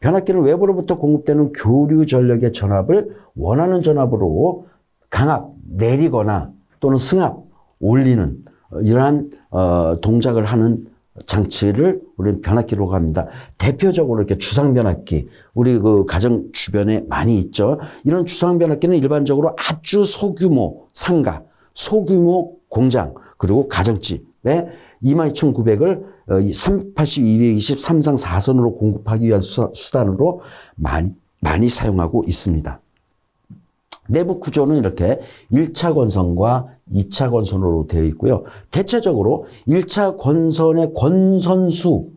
변압기는 외부로부터 공급되는 교류 전력의 전압을 원하는 전압으로 강압, 내리거나 또는 승압, 올리는 어, 이러한 어, 동작을 하는 장치를 우리는 변압기라고 합니다. 대표적으로 이렇게 주상 변압기, 우리 그 가정 주변에 많이 있죠. 이런 주상 변압기는 일반적으로 아주 소규모 상가, 소규모 공장, 그리고 가정집에 22,900을 380, 220, 3상 4선으로 공급하기 위한 수- 수단으로 많이, 많이 사용하고 있습니다. 내부 구조는 이렇게 1차 권선과 2차 권선으로 되어 있고요. 대체적으로 1차 권선의 권선수,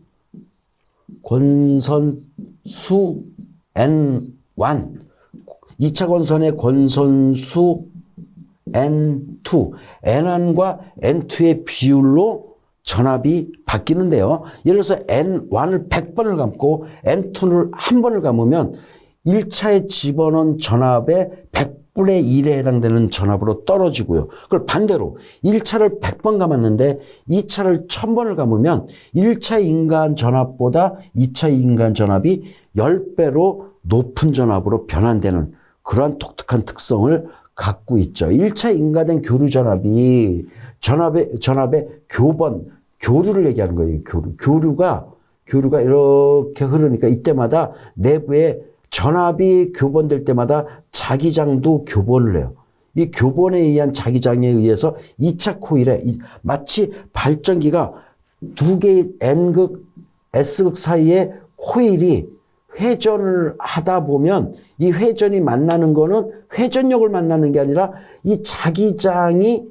권선수 N1, 2차 권선의 권선수 N2, N1과 N2의 비율로 전압이 바뀌는데요. 예를 들어서 N1을 100번을 감고 N2를 한 번을 감으면 1차에 집어넣은 전압의 100분의 1에 해당되는 전압으로 떨어지고요. 그걸 반대로 1차를 100번 감았는데 2차를 1000번을 감으면 1차 인간 전압보다 2차 인간 전압이 10배로 높은 전압으로 변환되는 그러한 독특한 특성을 갖고 있죠. 1차 인가된 교류 전압이 전압의 전압의 교번 교류를 얘기하는 거예요. 교류. 교류가 교류가 이렇게 흐르니까 이때마다 내부에 전압이 교번될 때마다 자기장도 교본을 해요. 이 교본에 의한 자기장에 의해서 2차 코일에 이- 마치 발전기가 두 개의 N극, S극 사이에 코일이 회전을 하다 보면 이 회전이 만나는 거는 회전력을 만나는 게 아니라 이 자기장이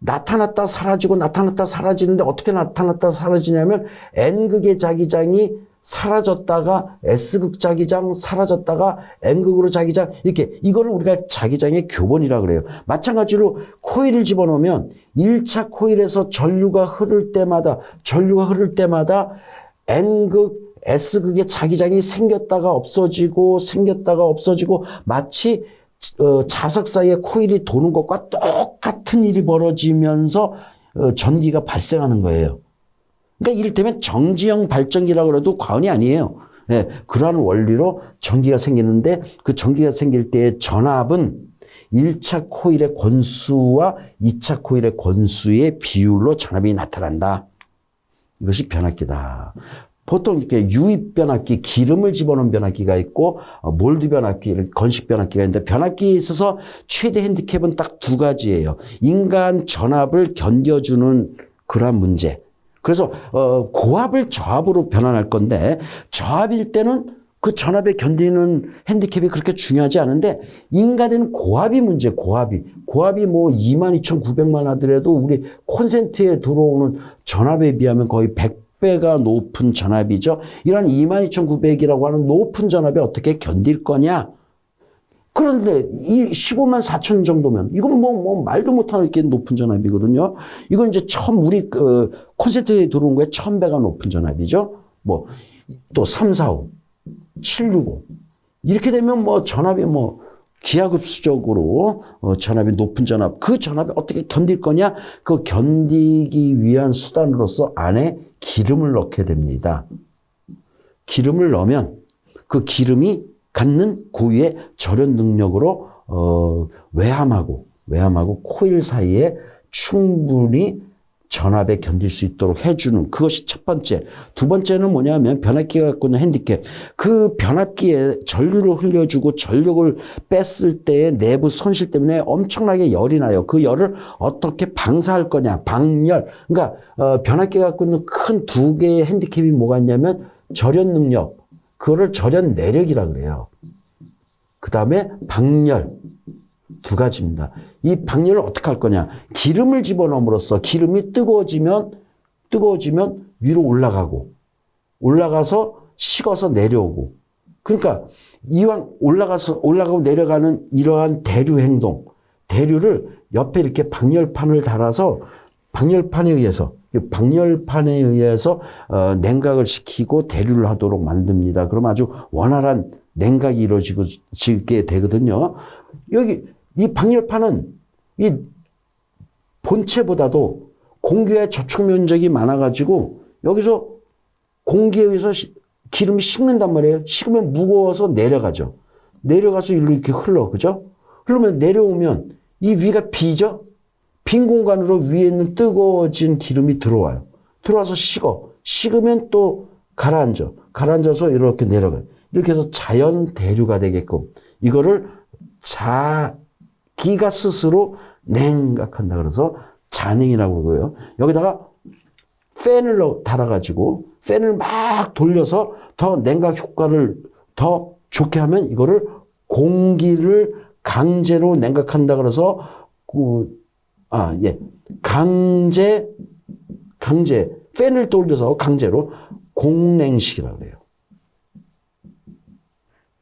나타났다 사라지고 나타났다 사라지는데 어떻게 나타났다 사라지냐면 N극의 자기장이 사라졌다가 S극 자기장 사라졌다가 N극으로 자기장 이렇게 이거를 우리가 자기장의 교본이라 그래요. 마찬가지로 코일을 집어넣으면 1차 코일에서 전류가 흐를 때마다 전류가 흐를 때마다 N극 S극의 자기장이 생겼다가 없어지고 생겼다가 없어지고 마치 어, 자석 사이에 코일이 도는 것과 똑같은 일이 벌어지면서 어, 전기가 발생하는 거예요. 그러니까 이를테면 정지형 발전기라고 해도 과언이 아니에요. 예, 그러한 원리로 전기가 생기는데 그 전기가 생길 때의 전압은 1차 코일의 권수와 2차 코일의 권수의 비율로 전압이 나타난다. 이것이 변압기다. 보통 이렇게 유입 변압기, 기름을 집어넣은 변압기가 있고 어, 몰드 변압기, 건식 변압기가 있는데 변압기에 있어서 최대 핸디캡은 딱 두 가지예요. 인간 전압을 견뎌주는 그러한 문제. 그래서 어, 고압을 저압으로 변환할 건데 저압일 때는 그 전압에 견디는 핸디캡이 그렇게 중요하지 않은데 인가된 고압이 문제, 고압이. 고압이 뭐 22,900만 하더라도 우리 콘센트에 들어오는 전압에 비하면 거의 100 배가 높은 전압이죠. 이런 22,900이라고 하는 높은 전압에 어떻게 견딜 거냐? 그런데 이 15만 4천 정도면 이건 뭐, 뭐 말도 못하는 이렇게 높은 전압이거든요. 이건 이제 처음 우리 그 콘센트에 들어온 거에 1000배가 높은 전압이죠. 뭐 또 3, 4, 5, 7, 6, 5 이렇게 되면 뭐 전압이 뭐 기하급수적으로 어, 전압이 높은 전압 그 전압에 어떻게 견딜 거냐 그 견디기 위한 수단으로서 안에 기름을 넣게 됩니다. 기름을 넣으면 그 기름이 갖는 고유의 절연 능력으로 어, 외함하고 외함하고 코일 사이에 충분히 전압에 견딜 수 있도록 해주는 그것이 첫 번째. 두 번째는 뭐냐면 변압기가 갖고 있는 핸디캡. 그 변압기에 전류를 흘려주고 전력을 뺐을 때의 내부 손실 때문에 엄청나게 열이 나요. 그 열을 어떻게 방사할 거냐. 방열. 그러니까 어, 변압기가 갖고 있는 큰 두 개의 핸디캡이 뭐가 있냐면 절연 능력. 그거를 절연 내력이라 그래요. 그 다음에 방열. 두 가지입니다. 이 방열을 어떻게 할 거냐? 기름을 집어넣음으로써 기름이 뜨거워지면 뜨거워지면 위로 올라가고 올라가서 식어서 내려오고 그러니까 이왕 올라가서 올라가고 내려가는 이러한 대류 행동 대류를 옆에 이렇게 방열판을 달아서 방열판에 의해서 이 방열판에 의해서 어, 냉각을 시키고 대류를 하도록 만듭니다. 그럼 아주 원활한 냉각이 이루어지고 지게 되거든요. 여기 이 방열판은 이 본체보다도 공기의 접촉 면적이 많아가지고 여기서 공기에 의해서 시- 기름이 식는단 말이에요. 식으면 무거워서 내려가죠. 내려가서 이렇게 흘러, 그죠? 흐르면 내려오면 이 위가 비죠? 빈 공간으로 위에 있는 뜨거워진 기름이 들어와요. 들어와서 식어. 식으면 또 가라앉아. 가라앉아서 이렇게 내려가요. 이렇게 해서 자연 대류가 되게끔 이거를 자 기가 스스로 냉각한다 그래서 잔행이라고 그러고요. 여기다가 팬을 넣- 달아가지고 팬을 막 돌려서 더 냉각 효과를 더 좋게 하면 이거를 공기를 강제로 냉각한다 그래서 그, 아, 예. 강제, 강제, 팬을 돌려서 강제로 공냉식이라고 그래요.